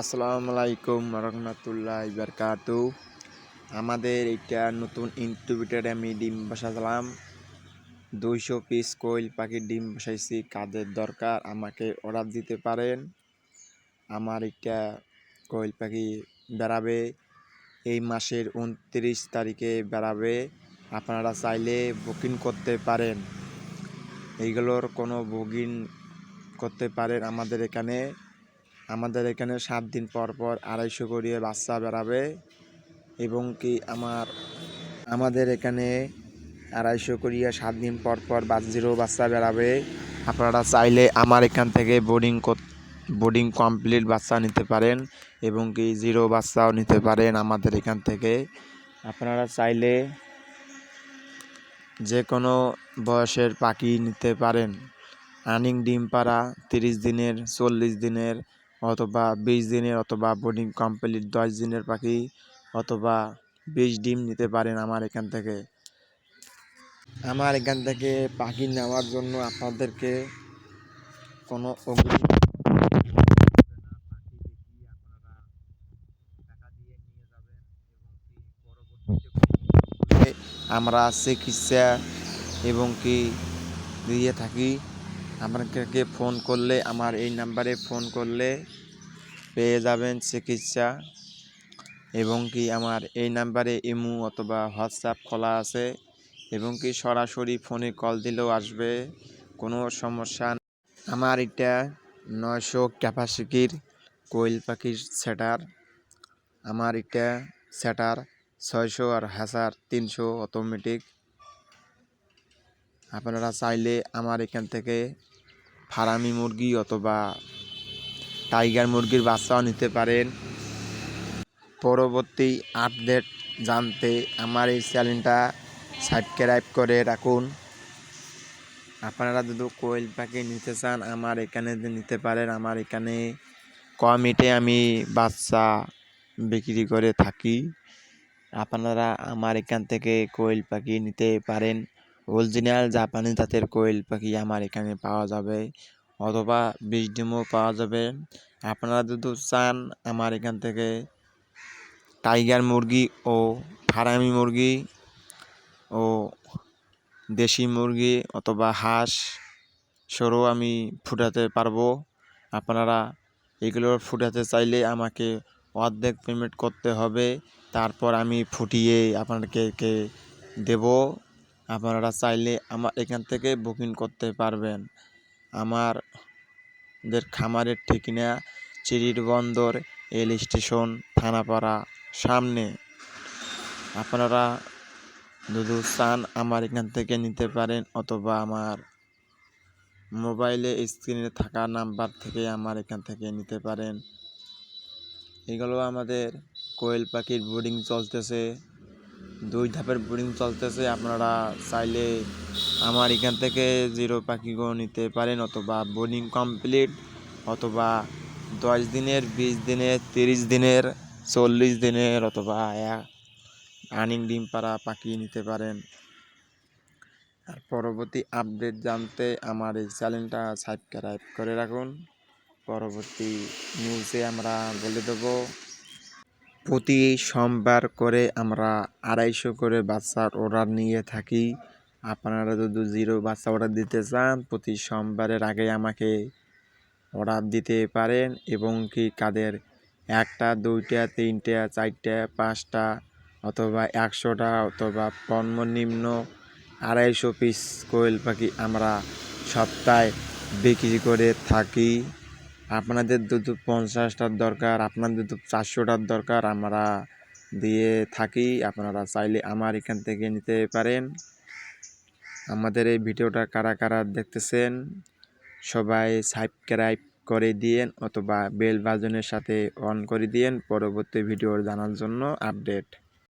আসসালামু আলাইকুম রহমতুল্লাহ বারকাতু। আমাদের এটা নতুন ইনকিউবেটারে আমি ডিম বসালাম। দুইশো পিস কোয়েল পাখির ডিম বসাইছি, কাদের দরকার, আমাকে অর্ডার দিতে পারেন। আমার এটা কোয়েল পাখি বেড়াবে, এই মাসের উনত্রিশ তারিখে বেড়াবে। আপনারা চাইলে বুকিং করতে পারেন। এইগুলোর কোনো বুকিং করতে পারেন আমাদের এখানে। আমাদের এখানে সাত দিন পর পর আড়াইশো করিয়ে বাচ্চা বেরাবে এবং কি আমার, আমাদের এখানে আড়াইশো করিয়া সাত দিন পর পর বাজিরও বাচ্চা বেরাবে আপনারা চাইলে আমার এখান থেকে বোর্ডিং বোর্ডিং কমপ্লিট বাচ্চা নিতে পারেন এবং কি জিরো বাচ্চাও নিতে পারেন আমাদের এখান থেকে। আপনারা চাইলে যে কোনো বয়সের পাখি নিতে পারেন। রানিং ডিম পাড়া তিরিশ দিনের, চল্লিশ দিনের অথবা বিশ দিনের অথবা বোর্ডিং কমপ্লিট দশ দিনের পাখি অথবা বিশ ডিম নিতে পারেন আমার এখান থেকে। আমার এখান থেকে পাখি নেওয়ার জন্য আপনাদেরকে কোনো আমরা চিকিৎসা এবং কি দিয়ে থাকি। আপনাকে ফোন করলে, আমার এই নাম্বারে ফোন করলে পেয়ে যাবেন চিকিৎসা। এবং কি আমার এই নাম্বারে ইমু অথবা হোয়াটসঅ্যাপ খোলা আছে। এবং কি সরাসরি ফোনে কল দিলেও আসবে, কোনো সমস্যা আমার এটা নয়শো ক্যাপাসিটির কোয়েল পাখির সেটার, আমার এটা সেটার ছয়শো আর হাজার তিনশো অটোমেটিক। আপনারা চাইলে আমার এখান থেকে ফারামি মুরগি অথবা টাইগার মুরগির বাচ্চাও নিতে পারেন। পরবর্তী আপডেট জানতে আমার এই চ্যানেলটা সাবস্ক্রাইব করে রাখুন। আপনারা যদি কোয়েল পাখি নিতে চান, আমার এখানে নিতে পারেন, আমার এখানে কমিটে আমি বাচ্চা বিক্রি করে থাকি। আপনারা আমার এখান থেকে কোয়েল পাখি নিতে পারেন। অরিজিনাল জাপানি জাতের কোয়েল পাখি আমার এখানে পাওয়া যাবে অথবা বিষ ডিমও পাওয়া যাবে। আপনারা যদি চান আমার এখান থেকে টাইগার মুরগি ও ফারামি মুরগি ও দেশি মুরগি অথবা হাঁস সরও আমি ফুটাতে পারব। আপনারা এগুলো ফুটাতে চাইলে আমাকে অর্ধেক পেমেন্ট করতে হবে, তারপর আমি ফুটিয়ে আপনাদেরকে দেব। আপনারা চাইলে আমার এখান থেকে বুকিং করতে পারবেন। আমারদের খামারের ঠিকানা চিরির বন্দর রেল স্টেশন, থানাপাড়া, সামনে। আপনারা যদি চান আমার এখান থেকে নিতে পারেন অথবা আমার মোবাইলে স্ক্রিনে থাকা নাম্বার থেকে আমার এখান থেকে নিতে পারেন। এগুলো আমাদের কোয়েল পাখির বোর্ডিং চলতেছে। দুই ধাপের বোর্ডিং চলতেছে। আপনারা চাইলে আমার এখান থেকে জিরো পাখিগুলো নিতে পারেন অথবা বোর্ডিং কমপ্লিট অথবা দশ দিনের, বিশ দিনের, তিরিশ দিনের, চল্লিশ দিনের অথবা রানিং ডিম পাড়া পাখি নিতে পারেন। আর পরবর্তী আপডেট জানতে আমার এই চ্যানেলটা সাবস্ক্রাইব করে রাখুন। পরবর্তী নিউজে আমরা বলে দেবো। প্রতি সোমবার করে আমরা আড়াইশো করে বাচ্চার অর্ডার নিয়ে থাকি। আপনারা যদি জিরো বাচ্চা অর্ডার দিতে চান, প্রতি সোমবারের আগে আমাকে অর্ডার দিতে পারেন এবং কি কাদের একটা, দুইটা, তিনটা, চারটা, পাঁচটা অথবা একশোটা অথবা সর্বনিম্ন আড়াইশো পিস কোয়েল পাখি আমরা সপ্তাহে বিক্রি করে থাকি। আপনাদের যদি পঞ্চাশটার দরকার, আপনাদের যদি চারশোটার দরকার, আমরা দিয়ে থাকি। আপনারা চাইলে আমার এখান থেকে নিতে পারেন। আমাদের এই ভিডিওটা কারা কারা দেখতেছেন, সবাই সাবস্ক্রাইব করে দিয়েন অথবা বেল বাজনের সাথে অন করে দিয়েন। পরবর্তী ভিডিও জানার জন্য আপডেট।